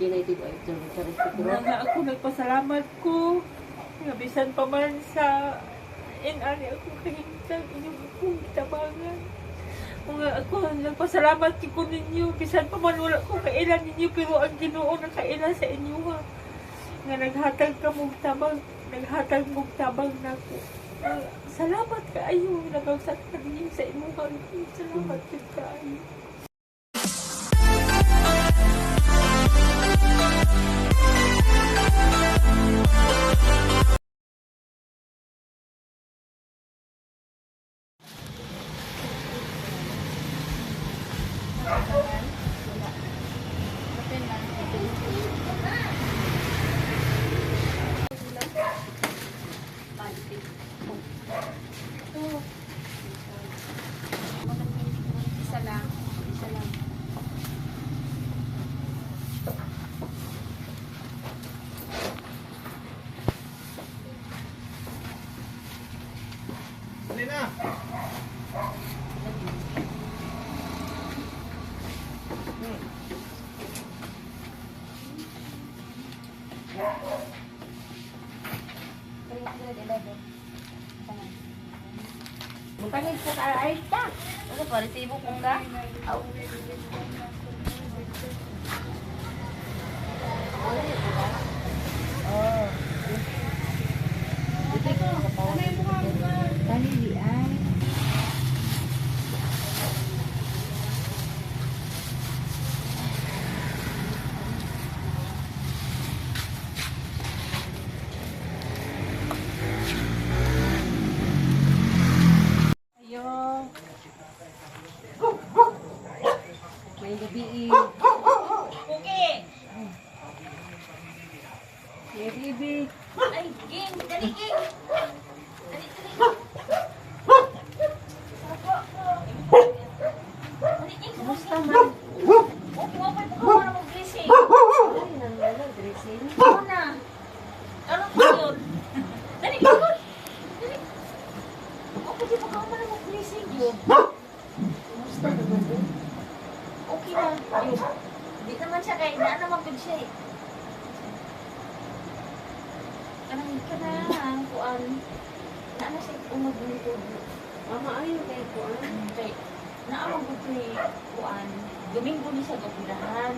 United o ito sa respeto. Na nga ako nagpasalamat ko. Nga bisan pa man sa inani ako kahintang inyong akong tabangan. Mga ako nagpasalamat ko ninyo. Bisan pa man wala ko kailan ninyo pero ang ginoo na kailan sa inyo ha. Nga naghatag ka mong tabang. Naghatag mong tabang na ko. Ah, salamat kaayo. Nagawsat ka ninyo sa imuha. Salamat yun kaayo. Pangit sa karay ta. Ano pa, resibo kong ga? Aw. Oh. Kanili ay. Ayo. May gabi. Okay. May bibi. Ay, ging. Dali, ging. Dali, dali. Dali, ging. Kumusta man? Okay, wapay po ka para mag-dressing. Ay, nang wala dressing. Ano na? Ano po yun? Dali, likod. Dali. Okay, di pa ka para mag-dressing yun. Kumusta naman din? Okay na. Ayun. Di naman siya kay na naman good siya eh. Kanang kanang kuan. Ano siya umag nito. Mama, ayaw kayo ko. ah. Kay naamang good ni kuan. Domingo ni sa gabilahan.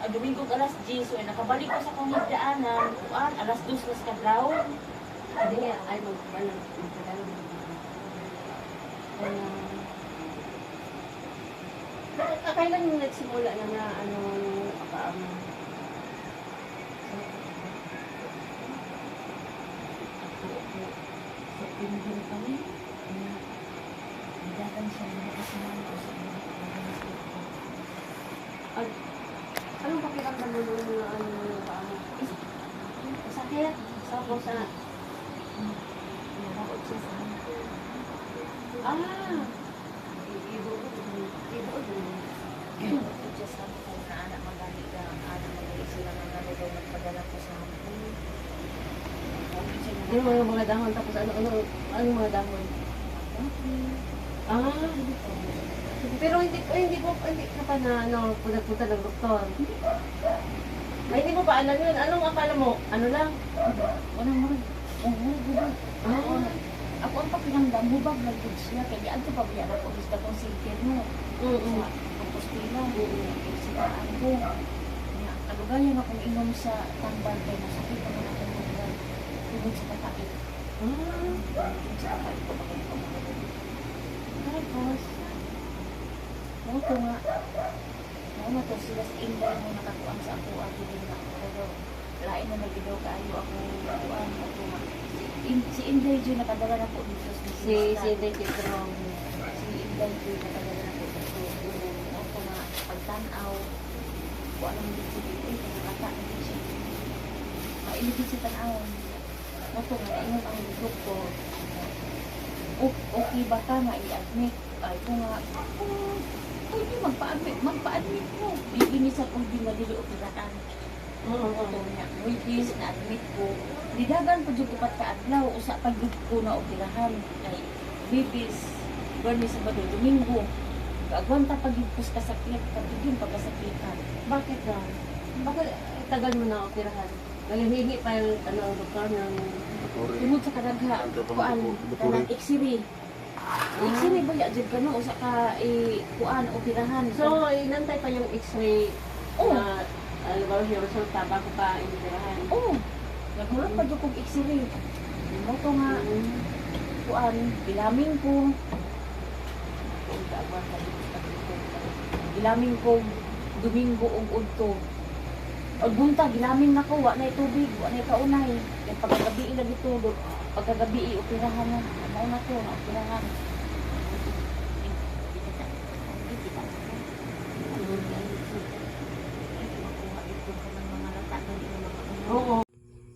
Ah, Domingo alas 10 so eh, nakabalik ko sa kong higdaanan. Kuan alas 2 na kadlaw. Hindi nga, ay magpalang. Magpalang. Kaya, Ah, kailan yung nagsimula na na ano yung pinigil kami. Dagan siya na nakasama ko sa mga Ay, anong pakiramdam mo nung mga ano yung paama? Sakit? Sa po sa... Nakakot siya sa. Ah! Ibo ko. Ibo ko. Nakakot siya sa amin na anak magalit na anak magalit sila na nalagaw nagpadala ko sa amin. Ano mga mga dahon tapos ano ano ano mga dahon? Ah. Pero hindi ay, hindi ko hindi ka pa na ano punta-punta ng doktor. Ay, hindi mo pa alam yun. Anong akala mo? Ano lang? Ano mo? Oo, bubag. Ah. Ako ang pakiramdam, bubag na good siya. Kaya di pa biya ako gusto kong sikir mo. Mm-mm. Sa kompostila. Sila ako. Kalugayan akong inom sa tambal kaya masakit ang. Tugod sa kapait. Ah. Tugod sa ko ako Tapos, mo ko nga, mo na to sila sa Inday mo nakakuan sa ako ako din na pero lain na nagidaw kaayo ako kuan ako nga. Si Inday Joy nakadala na po dito Si si David Strong. si Inday Joy nakadala na po dito. Ako nga pagtanaw ko alam mo dito dito eh nakata na din siya. Mailibig sa tanaw. Ako nga ingon ang ko. O- Okay ba ka nga i-admit? Ay ko nga, pwede magpa-admit, magpa-admit mo. Bibini sa kong di madili o piraan. Oo. Ito niya, wikis na admit ko. Didagan pa dyan upat ka adlaw, usa pa dyan ko na operahan. Ay, bibis, Berni Sabado, Domingo. Agwanta pag yung kasakit, kapigin pagkasakitan. Bakit daw? Bakit tagal mo na operahan? Nalihingi pa yung ano, ang doktor ng... Tungod sa kadagha, kuan, kanang x-ray. X-ray ba ya jud kano usa ka i kuan operahan. So, inantay pa yung x-ray oh, na ano ba yung resulta bago pa inoperahan. oh. Nagmulot pa jud kog x-ray. Mo to nga kuan, bilaming ko. Gilaming ko Domingo ug Udto. Og bunta gilaming nako wa na tubig, wa na kaunay. Kay pagkagabi dito, do- pagkagabi operahan na. Mao na to, na.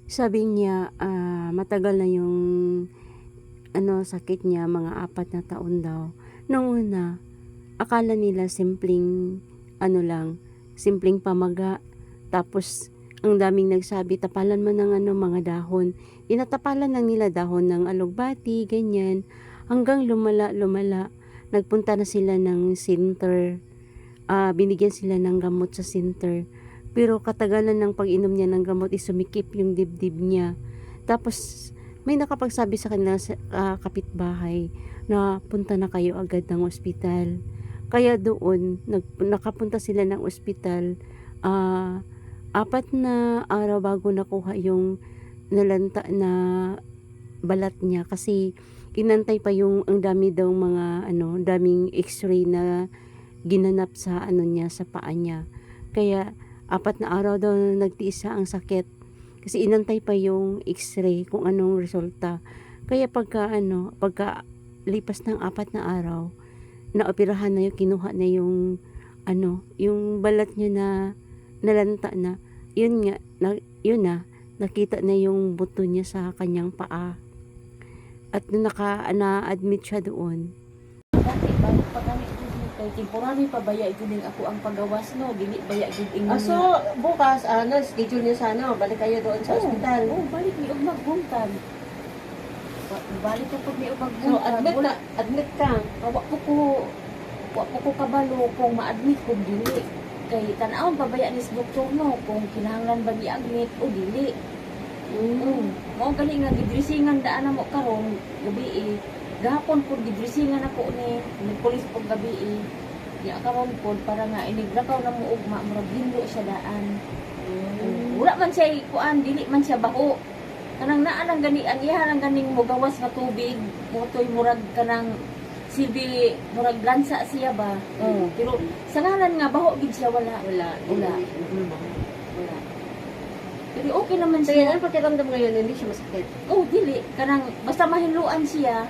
Sabi niya, ah, matagal na yung ano, sakit niya, mga apat na taon daw. Noong una, akala nila simpleng, ano lang, simpleng pamaga. Tapos, ang daming nagsabi, tapalan mo ng ano, mga dahon. Inatapalan lang nila dahon ng alugbati, ganyan. Hanggang lumala, lumala. Nagpunta na sila ng center. Ah, binigyan sila ng gamot sa center. Pero katagalan ng pag-inom niya ng gamot is sumikip yung dibdib niya. Tapos may nakapagsabi sa kanila sa ah, kapitbahay na punta na kayo agad ng ospital. Kaya doon, nag, nakapunta sila ng ospital. ah, apat na araw bago nakuha yung nalanta na balat niya kasi inantay pa yung ang dami daw mga ano, daming x-ray na ginanap sa ano niya sa paa niya. Kaya apat na araw daw nagtiis siya ang sakit kasi inantay pa yung x-ray kung anong resulta. Kaya pagka ano, pagka lipas ng apat na araw, naoperahan na yung kinuha na yung ano, yung balat niya na nalanta na. Yun nga, na, yun na, nakita na yung buto niya sa kanyang paa. At nung naka, na-admit siya doon, Dati ba pag kami kay temporary pa baya ito din ako ang pagawas no, dili baya gid ing Ah, so, bukas, ano, schedule niyo sa ano, balik kayo doon sa ospital. Oh, balik ni og magbungtan. Ba- Balik ko pag ni og So, magbungtan. admit Wala na, admit ka. wa ko ko wa ko ko kabalo kung ma-admit kung dili. Kay tan-awon pa baya ni doktor no kung kinahanglan ba i-admit o dili. Mm. Mo gani nga gidresingan daan na mo karon gabi eh. Gahapon po gidresingan ako ni ni pulis po gabi eh. Ya karon po para nga inigrakaw na mo ugma murag hindo siya daan. Mm. Wala man siya kuan dili man siya baho. Kanang naa lang gani ang iya lang ganing mugawas nga tubig, motoy murag kanang silbi murag lansa siya ba. Oh, pero sa ngalan nga baho gid siya wala. Wala. Wala. Wala. Pero okay naman So, siya. yan ang pakiramdam ngayon, hindi siya masakit. Oh, dili. Kanang, basta mahinluan siya,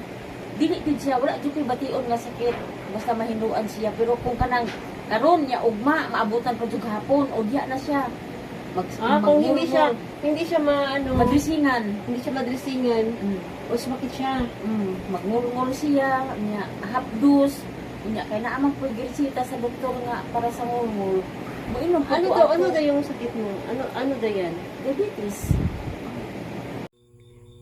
dili din siya. Wala dyan ko'y bation nga sakit. Basta mahinluan siya. Pero kung kanang, karon niya, ugma, maabutan pa dyan hapon, o diya na siya. Mag, Ah, kung hindi siya, hindi siya maano, Madrisingan. hindi siya madresingan, Mm. o sumakit siya. Mm. Magmurmur siya, niya, hapdus, niya, kaya naamang po girsita sa doktor nga para sa murmur. Muinom po Ano daw, ano daw yung sakit mo? Ano, ano daw yan? Diabetes.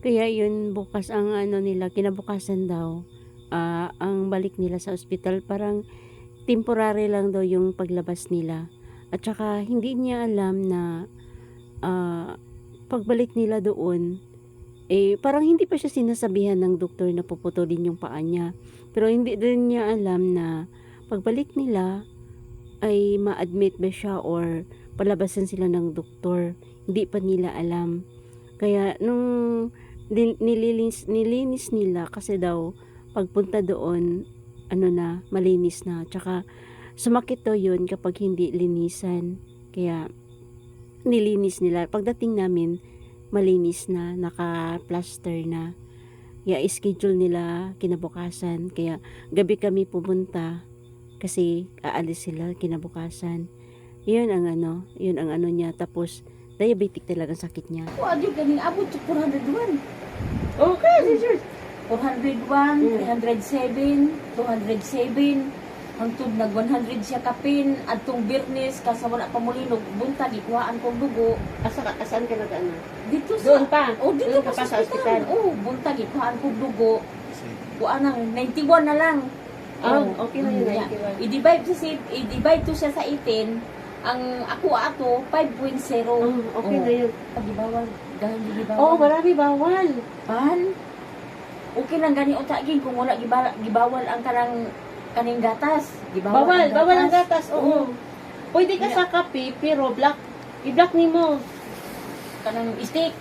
Kaya yun bukas ang ano nila, kinabukasan daw, ah, ang balik nila sa ospital, parang temporary lang daw yung paglabas nila. At saka hindi niya alam na ah, pagbalik nila doon, eh parang hindi pa siya sinasabihan ng doktor na puputulin yung paa niya. Pero hindi din niya alam na pagbalik nila ay ma-admit ba siya or palabasan sila ng doktor. Hindi pa nila alam. Kaya nung nilinis, nilinis nila kasi daw pagpunta doon ano na malinis na tsaka sumakit daw yun kapag hindi linisan. Kaya nilinis nila. Pagdating namin malinis na naka plaster na. Kaya schedule nila kinabukasan. Kaya gabi kami pumunta kasi aalis sila kinabukasan. Yun ang ano yun ang ano niya. Tapos diabetic talaga ang sakit niya. O, adi ganing abot sa 401. Okay, sir. 401, Mm. 307, 207, hangtod nag 100 siya kapin, adtong birnis, kasa wala pa mulinog, buntag, ikuhaan kong dugo. Asa ka, asaan ka nag ano? Dito sa, Doon pa? oh, dito pa pa sa ospital. Oh, buntag, ikuhaan kong dugo. Kuhaan nang, 91 na lang. Ah, Oh, okay na yun, yeah. 91. I-divide to si i-divide to siya sa 18. Ang ako ato 5.0. Oh, okay na yun. Pag gibawal, dahil di gibawal. Oo, oh, marami bawal. Pan. Okay lang gani unta gin kung wala gibawal, gibawal ang kanang kaning gatas. Gibawal Bawal, ang bawal ang gatas. Oo. Oo. Pwede ka sa kape, pero black. I-black ni mo. Kanang steak.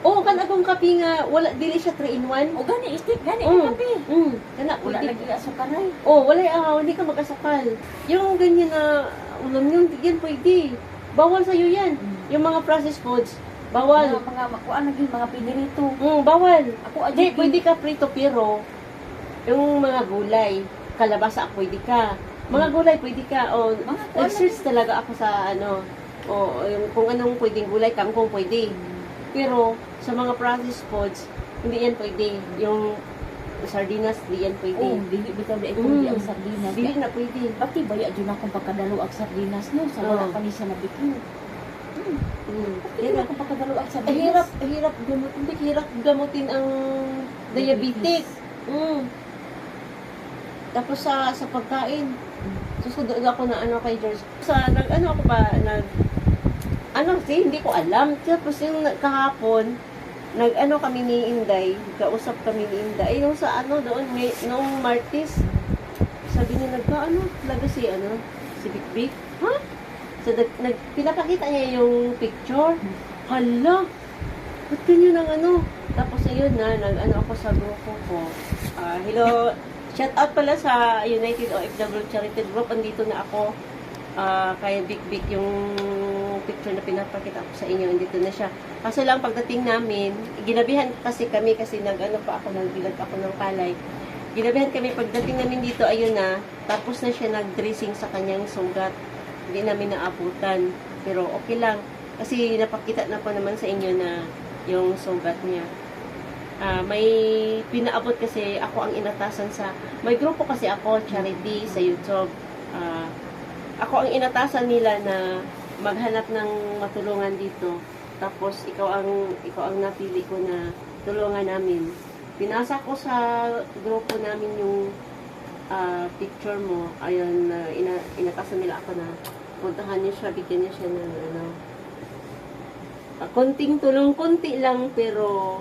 Oo, kan akong kape nga, wala, dili siya 3 in 1. O gani steak gani Mm. kape. Mm, kana, Wala pwede. lagi asukaray. Oh, wala ah, hindi ka mag-asukal. Yung ganyan na ulam yun, yan pwede. Bawal sa'yo yan. Yung mga processed foods, bawal. Mga mga makuan lagi mga pinirito. Mm, bawal. Ako Hindi, adyo pwede ka prito pero yung mga gulay, kalabasa pwede ka. Mga gulay pwede ka. O, nag-search talaga ako sa ano, o yung kung anong pwedeng gulay, kangkong pwede. Pero sa mga processed foods, hindi yan pwede. Yung sardinas, hindi yan pwede. Oh, dili bitaw di Mm. ang sardinas. Hindi na pwede. Pati baya dyan akong pagkadalo ang sardinas no sa wala Oo. pa ni siya nabikyo. Mm. Pati Yan akong pagkadalo ang Ang sardinas. hirap, hirap gamutin, hindi hirap gamutin ang diabetes. Mm. Tapos sa sa pagkain, susunod ako na ano kay George. Sa nag ano ako ba nag ano kasi hindi ko alam. Tapos yung kahapon, nag ano kami ni Inday, kausap kami ni Inday. Yung sa ano doon, may, nung Martis, sabi niya nagka ano, talaga si ano, si Big Big. Ha? So, nag, nag, pinapakita niya yung picture. Hala, ba't ganyan ang ano? Tapos ayun na, nag ano ako sa grupo ko. Ah, hello, shout out pala sa United OFW Charity Group. Andito na ako. Ah, kay Big Big yung picture na pinapakita ko sa inyo. Andito na siya. Kaso lang pagdating namin, ginabihan kasi kami kasi nag ano pa ako, nagbilag ako ng palay. Ginabihan kami pagdating namin dito, ayun na, tapos na siya nag-dressing sa kanyang sugat. Hindi namin naabutan. Pero okay lang. Kasi napakita na po naman sa inyo na yung sugat niya. Ah, may pinaabot kasi ako ang inatasan sa may grupo kasi ako charity sa YouTube. Ah, ako ang inatasan nila na maghanap ng matulungan dito. Tapos ikaw ang ikaw ang napili ko na tulungan namin. Pinasa ko sa grupo namin yung ah, picture mo. Ayun, na ina, inatasan nila ako na puntahan niyo siya, bigyan niyo siya ng ano, Ah, konting tulong, konti lang pero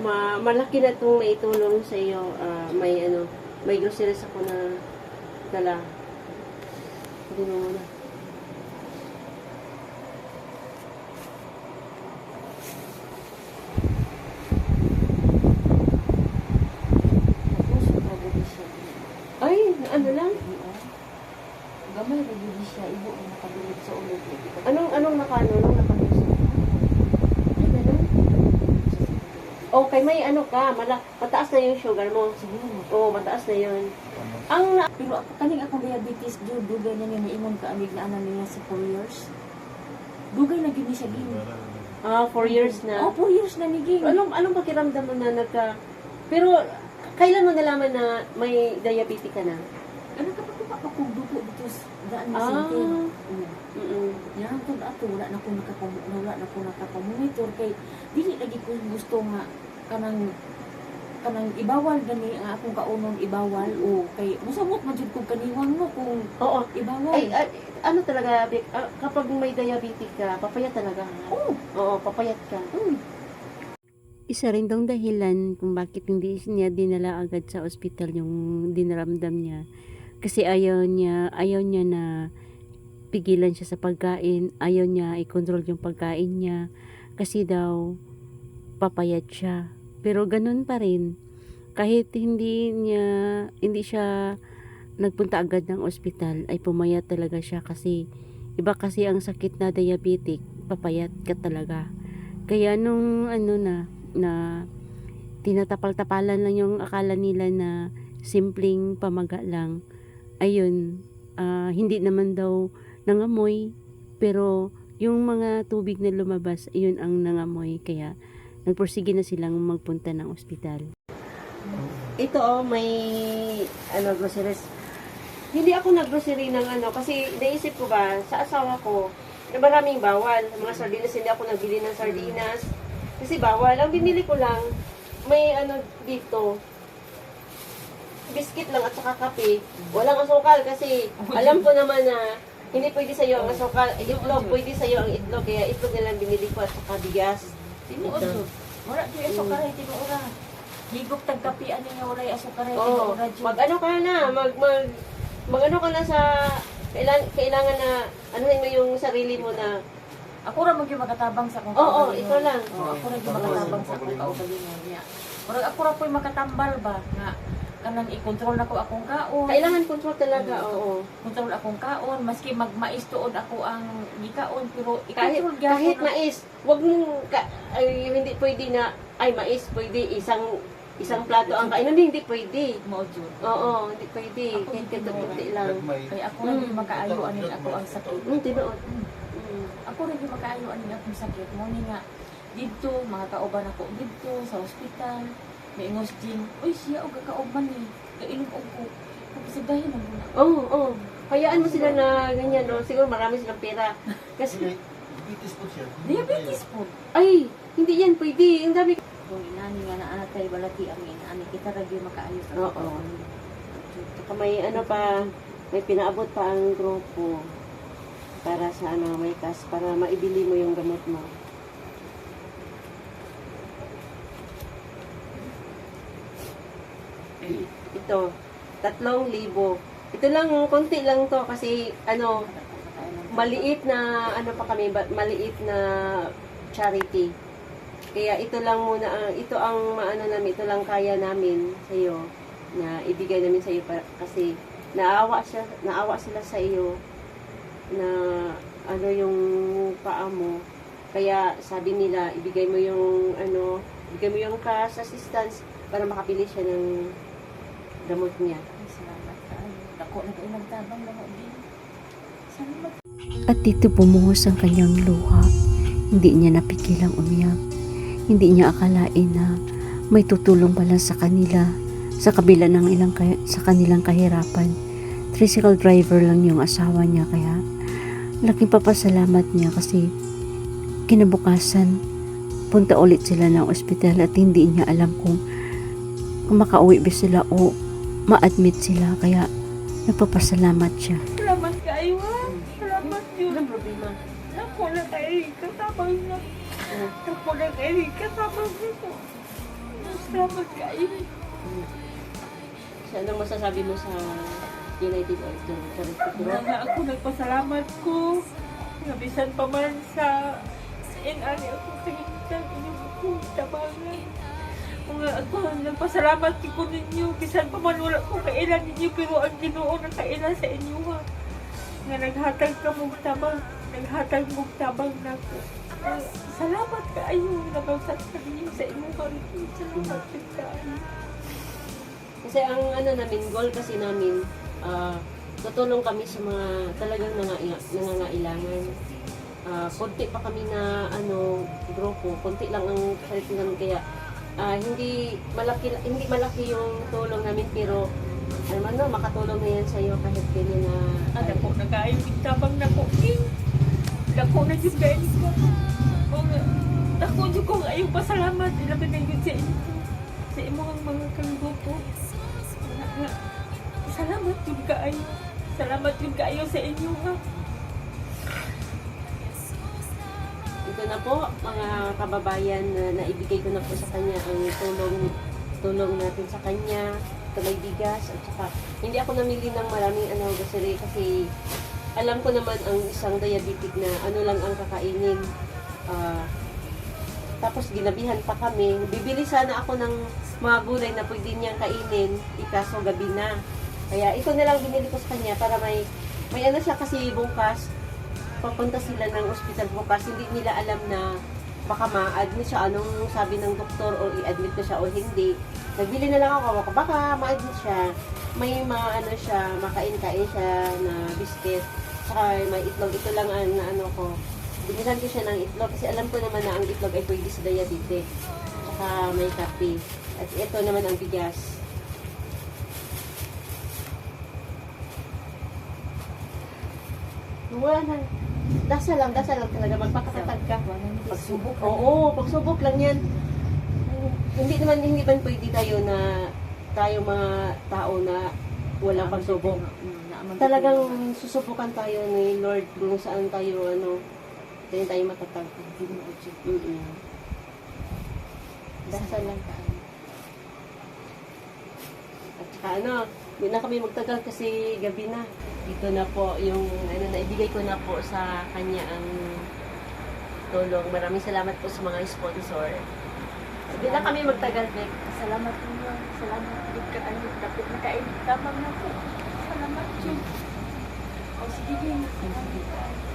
ma malaki na itong maitulong sa iyo. Ah, may ano, may groceries ako na dala. Hindi mo muna. Tapos nagadi siya. Ay, ano lang? Gamay ra gyud siya ibo ang nakadulog sa ulo ko. Anong anong nakano, anong nakanusa? Ay, ganun. Okay, may ano ka, mala, mataas na yung sugar mo. Oo, mataas na yun. Ang Pero ako kaning akong diabetes jud dugay na niya ingon ka amig na anan niya sa 4 years. Dugay na gyud ni siya gini. ah, four years na. Oh, 4 years na ni gini. Anong, anong pakiramdam mo na nagka... Pero, kailan mo nalaman na may diabetes ka na? Ano ka pa pa kung dugo dito sa daan ni Ah. Sintin. Mm-mm. Yan ato na ko nakapam wala na ko nakapamonitor kay dili lagi ko gusto nga kanang kanang ibawal gani ang akong kaunon ibawal o kay musamot man jud ko kaniwang no kung Oo. ibawal. Ay, ah, ano talaga, Vic, ah, kapag may diabetes ka, papayat talaga. Oo. Oo, papayat ka. Mm. Isa rin dong dahilan kung bakit hindi niya dinala agad sa ospital yung dinaramdam niya. Kasi ayaw niya, ayaw niya na pigilan siya sa pagkain, ayaw niya i-control yung pagkain niya kasi daw papayat siya. Pero ganun pa rin, kahit hindi niya, hindi siya nagpunta agad ng ospital, ay pumayat talaga siya kasi iba kasi ang sakit na diabetic, papayat ka talaga. Kaya nung ano na, na tinatapal-tapalan lang yung akala nila na simpleng pamaga lang, ayun, ah, hindi naman daw nangamoy, pero yung mga tubig na lumabas, ayun ang nangamoy, kaya nagpursige na silang magpunta ng ospital. Ito oh, may ano groceries. Hindi ako nag-grocery ng ano kasi naisip ko ba sa asawa ko na maraming bawal. Mga sardinas hindi ako nagbili ng sardinas kasi bawal. Ang binili ko lang may ano dito biscuit lang at saka kape, walang asukal kasi alam ko naman na hindi pwede sa'yo ang asukal. Itlog, pwede sa'yo ang itlog. Kaya itlog na lang binili ko at saka bigas. Tinuod Ito. jud. Wala jud asukaray tinuora. Higop tag kape ano nga wala asukaray Oo. tinuora jud. Mag ano ka na, mag, mag, mag ano ka na sa, kailangan, kailangan na, anuhin mo yung sarili mo na, Ako ra magyo makatabang sa akong Oo, oo, kaugalingon. ikaw lang. Oo, ako ra gyud makatabang sa akong kaugalingon niya. Murag ako ra po'y makatambal ba nga kanang i-control nako akong kaon. kailangan control talaga, oo. Control akong kaon maski magmais tuod ako ang gikaon pero Kahit, i-control kahit ako. mais, wag mong, ka, ay, hindi pwede na, ay mais, pwede isang, isang plato ang kain. Hindi, hindi pwede. Mao jud. Oo, hindi pwede. Ako Kahit kunti lang. Kaya ako ra gyud makaayo aning ako ang sakit. Hmm, tinuod. Mm. Ako rin yung makaayo aning akong sakit mo ni nga dito mga kauban ako dito sa ospital may ingos ding uy siya og kauban ni kailong og ko kapasigahin ang muna Oo, oo. Hayaan mo sila na ganyan, no? Siguro marami silang pera. Kasi, Diabetes po siya. diabetes po ay, hindi yan pwede. Ang dami. kung inani nga na anak kay balati ang inani kita ra gyud makaayo sa Oo. Saka may ano pa, may pinaabot pa ang grupo para sa ano, may kas, para maibili mo yung gamot mo. Ito, tatlong libo. Ito lang, konti lang to kasi ano, maliit na ano pa kami, maliit na charity. Kaya ito lang muna, ang ito ang maano namin, ito lang kaya namin sa iyo na ibigay namin sa iyo para, kasi naawa siya, naawa sila sa iyo na ano yung paa mo. Kaya sabi nila, ibigay mo yung ano, ibigay mo yung cash assistance para makapili siya ng gamot niya. salamat kaayo dako na kay nagtabang lang din salamat At dito bumuhos ang kanyang luha. Hindi niya napigilang umiyak. Hindi niya akalain na may tutulong pala sa kanila sa kabila ng ilang sa kanilang kahirapan. Tricycle driver lang yung asawa niya kaya laking papasalamat niya kasi kinabukasan punta ulit sila ng ospital at hindi niya alam kung, kung makauwi ba sila o ma-admit sila kaya nagpapasalamat siya. Salamat kayo ha. Salamat yun. Walang problema. Ako na kayo katabang na. Ako na kayo katabang na. Salamat kayo. So, anong masasabi mo sa United Group? nga ako nagpasalamat ko. Nabisan pa man sa inani ako kahintang inyong akong tabangan. Mga ako nagpasalamat ko ninyo. Bisan pa man wala ko kailan ninyo pero ang ginoo na kailan sa inyo ha. Nga naghatag ka mong tabang. Naghatag mong tabang na ko. Salamat kaayo nabagsak ka ninyo sa inyong karitin. Salamat kaayo. Kasi ang ano namin, goal kasi namin, ah, tutulong kami sa mga talagang nangangailangan. Ah, konti pa kami na ano grupo, konti lang ang namin kaya ah, hindi malaki hindi malaki yung tulong namin pero man no, makatulong na yan sa iyo kahit ganyan na Ada ko na kayo tabang na ko. King. Dako na jud kayo ko. Dako jud ko ayo pasalamat ilabi na yun sa inyo. Sa imong mga kanggupo. Salamat jud kaayo. Salamat jud kaayo sa inyo ha. Ito na po mga kababayan na naibigay ko na po sa kanya ang tulong tulong natin sa kanya ito may bigas at saka hindi ako namili ng maraming ano grocery kasi alam ko naman ang isang diabetic na ano lang ang kakainin. Ah, tapos ginabihan pa kami. Bibili sana ako ng mga gulay na pwede niyang kainin ikaso gabi na. Kaya ito na lang binili ko sa kanya para may may ano siya kasi bukas papunta sila ng ospital bukas, hindi nila alam na baka ma-admit siya, anong sabi ng doktor o i-admit ko siya o hindi. Nagbili na lang ako, baka, ma-admit siya. May ma-ano siya, makain-kain siya na biscuit. Saka may itlog, ito lang ang na ano ko. Binilan ko siya ng itlog kasi alam ko naman na ang itlog ay pwede sa diabetic. Saka may kape. At ito naman ang bigas. Wala na. Dasal lang, dasal lang talaga. Magpakakatag ka. Pagsubok. Oo, pagsubok lang yan. Hindi naman, hindi man pwede tayo na tayong mga tao na walang pagsubok. Talagang susubukan tayo ni Lord kung saan tayo, ano, tayo tayo matatag. Mm-mm. Dasal lang tayo. At saka ano, hindi na kami magtagal kasi gabi na. Ito na po yung, ano, naibigay ko na po sa kanya ang tulong. Maraming salamat po sa mga sponsor. Hindi na kami magtagal, Bek. Salamat po Lord. Salamat. Hindi ka ano, dapat nakain. Tamang na po. Salamat yun. O sige, Ging.